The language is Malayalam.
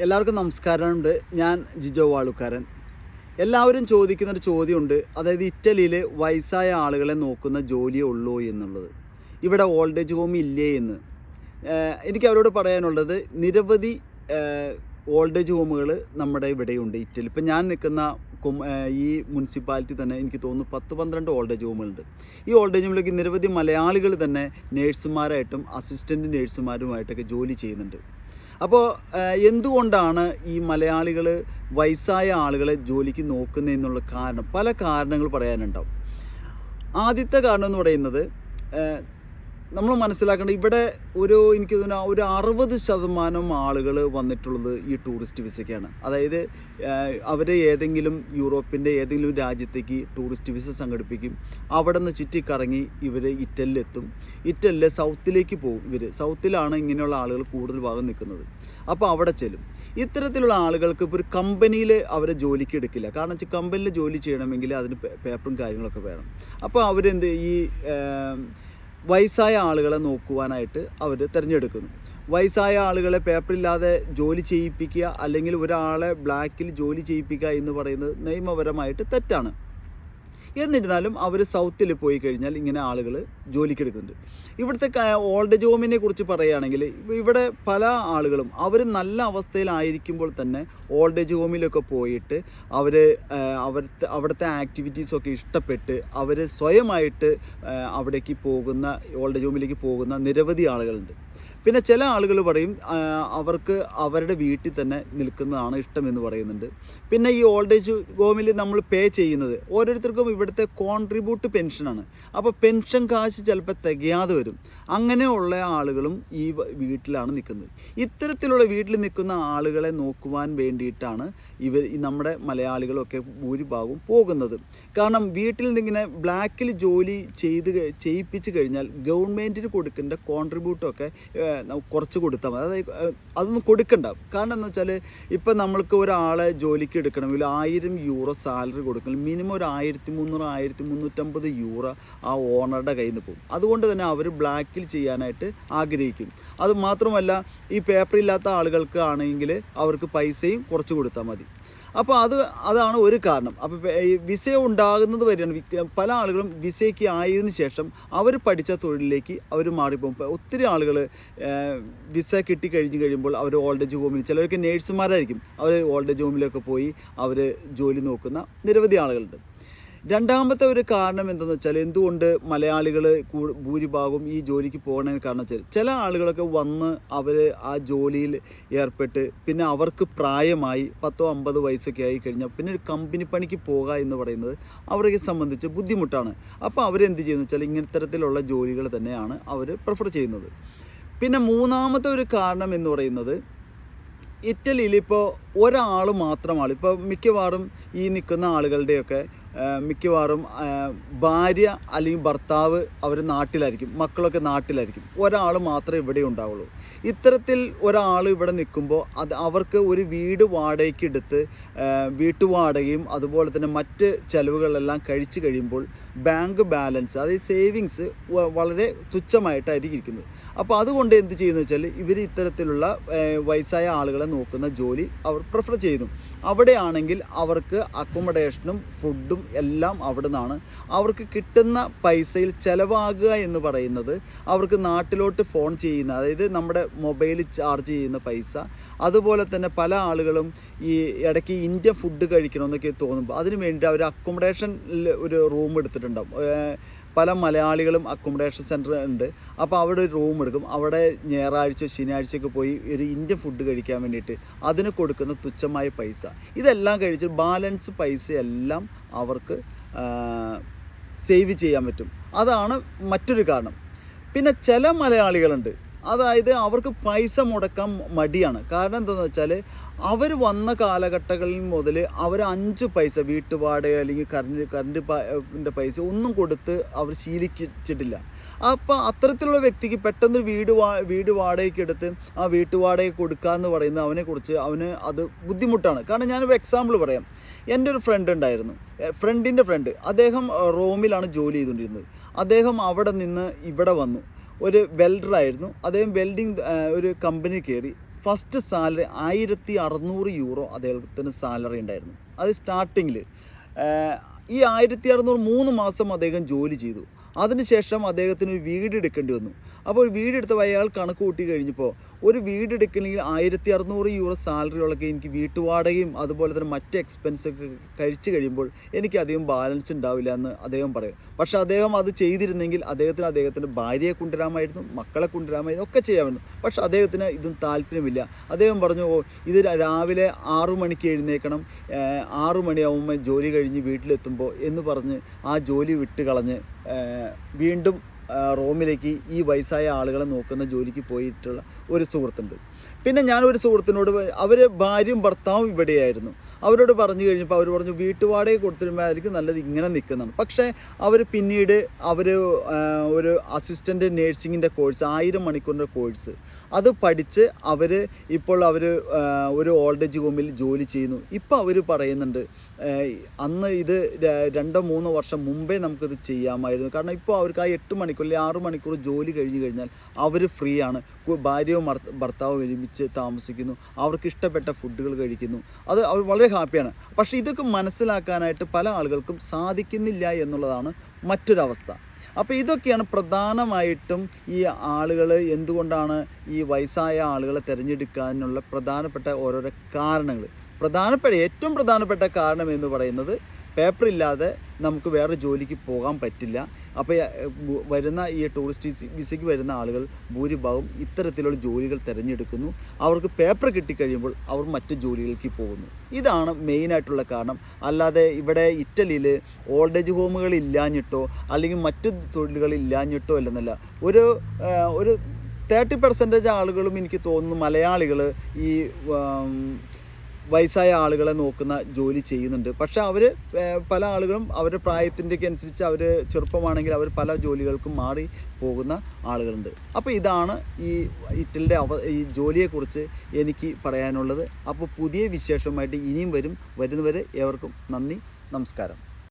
എല്ലാവർക്കും നമസ്കാരമുണ്ട്. ഞാൻ ജിജോ വാളുക്കാരൻ. എല്ലാവരും ചോദിക്കുന്നൊരു ചോദ്യമുണ്ട്. അതായത് ഇറ്റലിയിൽ വയസ്സായ ആളുകളെ നോക്കുന്ന ജോലിയേ ഉള്ളൂ എന്നുള്ളത്. ഇവിടെ ഓൾഡ് ഏജ് ഹോം ഇല്ലേ എന്ന്. എനിക്ക് അവരോട് പറയാനുള്ളത് നിരവധി ഓൾഡ് ഏജ് ഹോമുകൾ നമ്മുടെ ഇവിടെയുണ്ട്. ഇറ്റലി. ഇപ്പം ഞാൻ നിൽക്കുന്ന ഈ മുനിസിപ്പാലിറ്റി തന്നെ എനിക്ക് തോന്നുന്നു പത്ത് പന്ത്രണ്ട് ഓൾഡ് ഏജ് ഹോമുകളുണ്ട്. ഈ ഓൾഡ് ഏജ് ഹോമിലേക്ക് നിരവധി മലയാളികൾ തന്നെ നേഴ്സുമാരായിട്ടും അസിസ്റ്റന്റ് നേഴ്സുമാരുമായിട്ടൊക്കെ ജോലി ചെയ്യുന്നുണ്ട്. അപ്പോൾ എന്തുകൊണ്ടാണ് ഈ മലയാളികൾ വയസ്സായ ആളുകളെ ജോലിക്ക് നോക്കുന്നതെന്നുള്ള കാരണം? പല കാരണങ്ങൾ പറയാനുണ്ടാവും. ആദ്യത്തെ കാരണം എന്ന് പറയുന്നത് നമ്മൾ മനസ്സിലാക്കേണ്ടത് ഇവിടെ ഒരു എനിക്ക് തോന്നുന്നു ഒരു അറുപത് ശതമാനം ആളുകൾ വന്നിട്ടുള്ളത് ഈ ടൂറിസ്റ്റ് വിസയ്ക്കാണ്. അതായത് അവർ ഏതെങ്കിലും യൂറോപ്പിന്റെ ഏതെങ്കിലും രാജ്യത്തേക്ക് ടൂറിസ്റ്റ് വിസ സംഘടിപ്പിക്കും. അവിടെ നിന്ന് ചുറ്റിക്കറങ്ങി ഇവർ ഇറ്റലിലെത്തും. ഇറ്റലിലെ സൗത്തിലേക്ക് പോകും ഇവർ സൗത്തിലാണ് ഇങ്ങനെയുള്ള ആളുകൾ കൂടുതൽ ഭാഗം നിൽക്കുന്നത്. അപ്പോൾ അവിടെ ചെല്ലും. ഇത്തരത്തിലുള്ള ആളുകൾക്ക് ഇപ്പോൾ ഒരു കമ്പനിയിൽ അവരെ ജോലിക്ക് എടുക്കില്ല. കാരണം വെച്ചാൽ കമ്പനിയിൽ ജോലി ചെയ്യണമെങ്കിൽ അതിന് പേപ്പറും കാര്യങ്ങളൊക്കെ വേണം. അപ്പോൾ അവരെന്ത് ഈ വയസ്സായ ആളുകളെ നോക്കുവാനായിട്ട് അവർ തിരഞ്ഞെടുക്കുന്നു. വയസ്സായ ആളുകളെ പേപ്പറില്ലാതെ ജോലി ചെയ്യിപ്പിക്കുക അല്ലെങ്കിൽ ഒരാളെ ബ്ലാക്കിൽ ജോലി ചെയ്യിപ്പിക്കുക എന്ന് പറയുന്നത് നിയമപരമായിട്ട് തെറ്റാണ്. എന്നിരുന്നാലും അവർ സൗത്തിൽ പോയി കഴിഞ്ഞാൽ ഇങ്ങനെ ആളുകൾ ജോലിക്കെടുക്കുന്നുണ്ട്. ഇവിടുത്തെ ഓൾഡ് ഏജ് ഹോമിനെ കുറിച്ച് പറയുകയാണെങ്കിൽ ഇവ- ഇവിടെ പല ആളുകളും അവർ നല്ല അവസ്ഥയിലായിരിക്കുമ്പോൾ തന്നെ ഓൾഡ് ഏജ് ഹോമിലൊക്കെ പോയിട്ട് അവർ അവിടുത്തെ അവിടുത്തെ ആക്ടിവിറ്റീസൊക്കെ ഇഷ്ടപ്പെട്ട് അവർ സ്വയമായിട്ട് അവിടേക്ക് പോകുന്ന ഓൾഡ് ഏജ് ഹോമിലേക്ക് പോകുന്ന നിരവധി ആളുകളുണ്ട്. പിന്നെ ചില ആളുകൾ പറയും അവർക്ക് അവരുടെ വീട്ടിൽ തന്നെ നിൽക്കുന്നതാണ് ഇഷ്ടമെന്ന് പറയുന്നുണ്ട്. പിന്നെ ഈ ഓൾഡ് ഏജ് ഹോമിൽ നമ്മൾ പേ ചെയ്യുന്നത് ഓരോരുത്തർക്കും ഇവിടുത്തെ കോൺട്രിബ്യൂട്ട് പെൻഷനാണ് അപ്പോൾ പെൻഷൻ കാശ് ചിലപ്പോൾ തികയാതെ വരും. അങ്ങനെയുള്ള ആളുകളും ഈ വീട്ടിലാണ് നിൽക്കുന്നത്. ഇത്തരത്തിലുള്ള വീട്ടിൽ നിൽക്കുന്ന ആളുകളെ നോക്കുവാൻ വേണ്ടിയിട്ടാണ് ഇവർ നമ്മുടെ മലയാളികളൊക്കെ ഭൂരിഭാഗവും പോകുന്നത്. കാരണം വീട്ടിൽ നിന്നിങ്ങനെ ബ്ലാക്കിൽ ജോലി ചെയ്ത് ചെയ്യിപ്പിച്ച് കഴിഞ്ഞാൽ ഗവൺമെന്റിന് കൊടുക്കേണ്ട കോൺട്രിബ്യൂട്ടൊക്കെ കുറച്ച് കൊടുത്താൽ മതി. അതായത് അതൊന്നും കൊടുക്കണ്ട. കാരണം എന്ന് വെച്ചാൽ ഇപ്പം നമ്മൾക്ക് ഒരാളെ ജോലിക്ക് എടുക്കണമെങ്കിൽ ആയിരം യൂറോ സാലറി കൊടുക്കണം. മിനിമം ഒരു ആയിരത്തി മുന്നൂറ് ആയിരത്തി മുന്നൂറ്റമ്പത് യൂറോ ആ ഓണറുടെ കയ്യിൽ നിന്ന് പോകും. അതുകൊണ്ട് തന്നെ അവർ ബ്ലാക്കിൽ ചെയ്യാനായിട്ട് ആഗ്രഹിക്കും. അത് മാത്രമല്ല ഈ പേപ്പർ ഇല്ലാത്ത ആളുകൾക്ക് ആണെങ്കിൽ അവർക്ക് പൈസയും കുറച്ച് കൊടുത്താൽ മതി. അപ്പോൾ അത് അതാണ് ഒരു കാരണം. അപ്പോൾ ഈ വിസ ഉണ്ടാകുന്നത് വരെയാണ് പല ആളുകളും വിസയ്ക്ക് ആയതിനു ശേഷം അവർ പഠിച്ച തൊഴിലിലേക്ക് അവർ മാറിപ്പോകും. ഒത്തിരി ആളുകൾ വിസ കിട്ടി കഴിഞ്ഞ് കഴിയുമ്പോൾ അവർ ഓൾഡ് ഏജ് ഹോമിൽ ചിലർക്ക് നേഴ്സുമാരായിരിക്കും. അവർ ഓൾഡ് ഏജ് ഹോമിലൊക്കെ പോയി അവർ ജോലി നോക്കുന്ന നിരവധി ആളുകളുണ്ട്. രണ്ടാമത്തെ ഒരു കാരണം എന്തെന്ന് വെച്ചാൽ എന്തുകൊണ്ട് മലയാളികൾ ഭൂരിഭാഗം ഈ ജോലിക്ക് പോകണതിന് കാരണം വെച്ചാൽ ചില ആളുകളൊക്കെ വന്ന് അവർ ആ ജോലിയിൽ ഏർപ്പെട്ട് പിന്നെ അവർക്ക് പ്രായമായി പത്തോ അമ്പത് വയസ്സൊക്കെ ആയി കഴിഞ്ഞാൽ പിന്നെ ഒരു കമ്പനി പണിക്ക് പോകുക എന്ന് പറയുന്നത് അവരെ സംബന്ധിച്ച് ബുദ്ധിമുട്ടാണ്. അപ്പോൾ അവരെന്ത് ചെയ്യുന്നത് വെച്ചാൽ ഇങ്ങനത്തരത്തിലുള്ള ജോലികൾ തന്നെയാണ് അവർ പ്രിഫർ ചെയ്യുന്നത്. പിന്നെ മൂന്നാമത്തെ ഒരു കാരണം എന്ന് പറയുന്നത് ഇറ്റലിയിൽ ഇപ്പോൾ ഒരാൾ മാത്രമാണ്. ഇപ്പോൾ മിക്കവാറും ഈ നിൽക്കുന്ന ആളുകളുടെയൊക്കെ മിക്കവാറും ഭാര്യ അല്ലെങ്കിൽ ഭർത്താവ് അവർ നാട്ടിലായിരിക്കും മക്കളൊക്കെ നാട്ടിലായിരിക്കും. ഒരാൾ മാത്രമേ ഇവിടെ ഉണ്ടാവുള്ളൂ. ഇത്തരത്തിൽ ഒരാൾ ഇവിടെ നിൽക്കുമ്പോൾ അത് അവർക്ക് ഒരു വീട് വാടകയ്ക്ക് എടുത്ത് വീട്ടുവാടകയും അതുപോലെ തന്നെ മറ്റ് ചിലവുകളെല്ലാം കഴിച്ചു കഴിയുമ്പോൾ ബാങ്ക് ബാലൻസ് അതായത് സേവിങ്സ് വളരെ തുച്ഛമായിട്ടായിരിക്കും ഇരിക്കുന്നത്. അപ്പോൾ അതുകൊണ്ട് എന്ത് ചെയ്യുന്നു വെച്ചാൽ ഇവർ ഇത്തരത്തിലുള്ള വയസ്സായ ആളുകളെ നോക്കുന്ന ജോലി അവർ പ്രിഫർ ചെയ്യുന്നു. അവിടെയാണെങ്കിൽ അവർക്ക് അക്കോമഡേഷനും ഫുഡും എല്ലാം അവിടെ നിന്നാണ് അവർക്ക് കിട്ടുന്ന പൈസയിൽ ചിലവാകുക എന്ന് പറയുന്നത് അവർക്ക് നാട്ടിലോട്ട് ഫോൺ ചെയ്യുന്ന അതായത് നമ്മുടെ മൊബൈൽ ചാർജ് ചെയ്യുന്ന പൈസ. അതുപോലെ തന്നെ പല ആളുകളും ഈ ഇടയ്ക്ക് ഇന്ത്യ ഫുഡ് കഴിക്കണമെന്നൊക്കെ തോന്നുമ്പോൾ അതിന് വേണ്ടി അവർ അക്കോമഡേഷൻ ഒരു റൂം എടുത്തിട്ടുണ്ടാവും. പല മലയാളികളും അക്കോമഡേഷൻ സെന്റർ ഉണ്ട്. അപ്പോൾ അവിടെ ഒരു റൂം എടുക്കും. അവിടെ ഞായറാഴ്ച ശനിയാഴ്ചയൊക്കെ പോയി ഒരു ഇന്ത്യൻ ഫുഡ് കഴിക്കാൻ വേണ്ടിയിട്ട് അതിന് കൊടുക്കുന്ന തുച്ഛമായ പൈസ. ഇതെല്ലാം കഴിച്ച് ബാലൻസ് പൈസ എല്ലാം അവർക്ക് സേവ് ചെയ്യാൻ പറ്റും. അതാണ് മറ്റൊരു കാരണം. പിന്നെ ചില മലയാളികളുണ്ട്. അതായത് അവർക്ക് പൈസ മുടക്കാൻ മടിയാണ്. കാരണം എന്താണെന്ന് വെച്ചാൽ അവർ വന്ന കാലഘട്ടങ്ങളിൽ മുതൽ അവർ അഞ്ച് പൈസ വീട്ടുവാടക അല്ലെങ്കിൽ കറണ്ട് കറണ്ട് പൈസ ഒന്നും കൊടുത്ത് അവർ ശീലിച്ചിട്ടില്ല. അപ്പോൾ അത്തരത്തിലുള്ള വ്യക്തിക്ക് പെട്ടെന്ന് വീട് വാ വീട് വാടകയ്ക്ക് എടുത്ത് ആ വീട്ടുവാടക കൊടുക്കുക എന്ന് പറയുന്നത് അവനെക്കുറിച്ച് അവന് അത് ബുദ്ധിമുട്ടാണ്. കാരണം ഞാനൊരു എക്സാമ്പിൾ പറയാം. എന്റെ ഒരു ഫ്രണ്ട് ഉണ്ടായിരുന്നു. ഫ്രണ്ടിന്റെ ഫ്രണ്ട് അദ്ദേഹം റോമിലാണ് ജോലി ചെയ്തുകൊണ്ടിരുന്നത് അദ്ദേഹം അവിടെ നിന്ന് ഇവിടെ വന്നു. ഒരു വെൽഡറായിരുന്നു അദ്ദേഹം വെൽഡിങ് ഒരു കമ്പനി കയറി. ഫസ്റ്റ് സാലറി ആയിരത്തി അറുന്നൂറ് യൂറോ അദ്ദേഹത്തിന് സാലറി ഉണ്ടായിരുന്നു. അത് സ്റ്റാർട്ടിങ്ങിൽ ഈ ആയിരത്തി അറുന്നൂറ് മൂന്ന് മാസം അദ്ദേഹം ജോലി ചെയ്തു. അതിനുശേഷം അദ്ദേഹത്തിന് ഒരു വീട് എടുക്കേണ്ടി വന്നു. അപ്പോൾ ഒരു വീട് എടുത്തപ്പോൾ അയാൾ കണക്ക് കൂട്ടി കഴിഞ്ഞപ്പോൾ ഒരു വീട് എടുക്കണമെങ്കിൽ ആയിരത്തി അറുന്നൂറ് യൂറോ സാലറികളൊക്കെ എനിക്ക് വീട്ടുവാടകയും അതുപോലെ തന്നെ മറ്റ് എക്സ്പെൻസ് ഒക്കെ കഴിച്ചു കഴിയുമ്പോൾ എനിക്ക് അധികം ബാലൻസ് ഉണ്ടാവില്ല എന്ന് അദ്ദേഹം പറയും. പക്ഷേ അദ്ദേഹം അത് ചെയ്തിരുന്നെങ്കിൽ അദ്ദേഹത്തിന് അദ്ദേഹത്തിന്റെ ഭാര്യയെ കൊണ്ടുവരാമായിരുന്നു മക്കളെ കൊണ്ടുവരാമായിരുന്നു ഒക്കെ ചെയ്യാമായിരുന്നു. പക്ഷേ അദ്ദേഹത്തിന് ഇതും താല്പര്യമില്ല. അദ്ദേഹം പറഞ്ഞു ഓ ഇത് രാവിലെ ആറു മണിക്ക് എഴുന്നേക്കണം ആറു മണിയാവുമ്പോൾ ജോലി കഴിഞ്ഞ് വീട്ടിലെത്തുമ്പോൾ എന്ന് പറഞ്ഞ് ആ ജോലി വിട്ട് കളഞ്ഞ് വീണ്ടും റോമിലേക്ക് ഈ വയസ്സായ ആളുകളെ നോക്കുന്ന ജോലിക്ക് പോയിട്ടുള്ള ഒരു സുഹൃത്തുണ്ട്. പിന്നെ ഞാനൊരു സുഹൃത്തിനോട് അവർ ഭാര്യയും ഭർത്താവും ഇവിടെയായിരുന്നു. അവരോട് പറഞ്ഞു കഴിഞ്ഞപ്പോൾ അവർ പറഞ്ഞു വീട്ടുപാടേ കൊടുത്തിരുമ്പോഴായിരിക്കും നല്ലത് ഇങ്ങനെ നിൽക്കുന്നതാണ്. പക്ഷേ അവർ പിന്നീട് അവർ ഒരു അസിസ്റ്റന്റ് നേഴ്സിങ്ങിന്റെ കോഴ്സ് ആയിരം മണിക്കൂറിന്റെ കോഴ്സ് അത് പഠിച്ച് അവർ ഇപ്പോൾ അവർ ഒരു ഓൾഡ് ഏജ് ഹോമിൽ ജോലി ചെയ്യുന്നു. ഇപ്പോൾ അവർ പറയുന്നുണ്ട് അന്ന് ഇത് രണ്ടോ മൂന്നോ വർഷം മുമ്പേ നമുക്കിത് ചെയ്യാമായിരുന്നു. കാരണം ഇപ്പോൾ അവർക്ക് ആ എട്ട് മണിക്കൂർ അല്ലെങ്കിൽ ആറ് മണിക്കൂർ ജോലി കഴിഞ്ഞ് കഴിഞ്ഞാൽ അവർ ഫ്രീ ആണ്. ഭാര്യയോ ഭാര്യയും ഭർത്ത- ഭർത്താവും ഒരുമിച്ച് താമസിക്കുന്നു. അവർക്ക് ഇഷ്ടപ്പെട്ട ഫുഡുകൾ കഴിക്കുന്നു. അത് അവർ വളരെ ഹാപ്പിയാണ് പക്ഷേ ഇതൊക്കെ മനസ്സിലാക്കാനായിട്ട് പല ആളുകൾക്കും സാധിക്കുന്നില്ല എന്നുള്ളതാണ് മറ്റൊരവസ്ഥ. അപ്പോൾ ഇതൊക്കെയാണ് പ്രധാനമായിട്ടും ഈ ആളുകൾ എന്തുകൊണ്ടാണ് ഈ വയസ്സായ ആളുകളെ തിരഞ്ഞെടുക്കാനുള്ള പ്രധാനപ്പെട്ട ഓരോരോ കാരണങ്ങൾ പ്രധാനപ്പെട്ട ഏറ്റവും പ്രധാനപ്പെട്ട കാരണം എന്ന് പറയുന്നത് പേപ്പർ ഇല്ലാതെ നമുക്ക് വേറെ ജോലിക്ക് പോകാൻ പറ്റില്ല. അപ്പോൾ വരുന്ന ഈ ടൂറിസ്റ്റ് വിസയ്ക്ക് വരുന്ന ആളുകൾ ഭൂരിഭാഗം ഇത്തരത്തിലുള്ള ജോലികൾ തിരഞ്ഞെടുക്കുന്നു. അവർക്ക് പേപ്പർ കിട്ടിക്കഴിയുമ്പോൾ അവർ മറ്റ് ജോലികൾക്ക് പോകുന്നു. ഇതാണ് മെയിനായിട്ടുള്ള കാരണം. അല്ലാതെ ഇവിടെ ഇറ്റലിയിൽ ഓൾഡ് ഏജ് ഹോമുകൾ ഇല്ലാഞ്ഞിട്ടോ അല്ലെങ്കിൽ മറ്റ് തൊഴിലുകൾ ഇല്ലാഞ്ഞിട്ടോ അല്ലെന്നല്ല. ഒരു ഒരു തേർട്ടി പെർസെന്റേജ് ആളുകളും എനിക്ക് തോന്നുന്നു മലയാളികൾ ഈ വയസ്സായ ആളുകളെ നോക്കുന്ന ജോലി ചെയ്യുന്നുണ്ട്. പക്ഷെ അവർ പല ആളുകളും അവരുടെ പ്രായത്തിന്റെയൊക്കെ അനുസരിച്ച് അവർ ചെറുപ്പമാണെങ്കിൽ അവർ പല ജോലികൾക്കും മാറി പോകുന്ന ആളുകളുണ്ട്. അപ്പോൾ ഇതാണ് ഈ ഇറ്റലിന്റെ അവ ഈ ജോലിയെക്കുറിച്ച് എനിക്ക് പറയാനുള്ളത്. അപ്പോൾ പുതിയ വിശേഷമായിട്ട് ഇനിയും വരും. വരുന്നവരെ ഏവർക്കും നന്ദി നമസ്കാരം.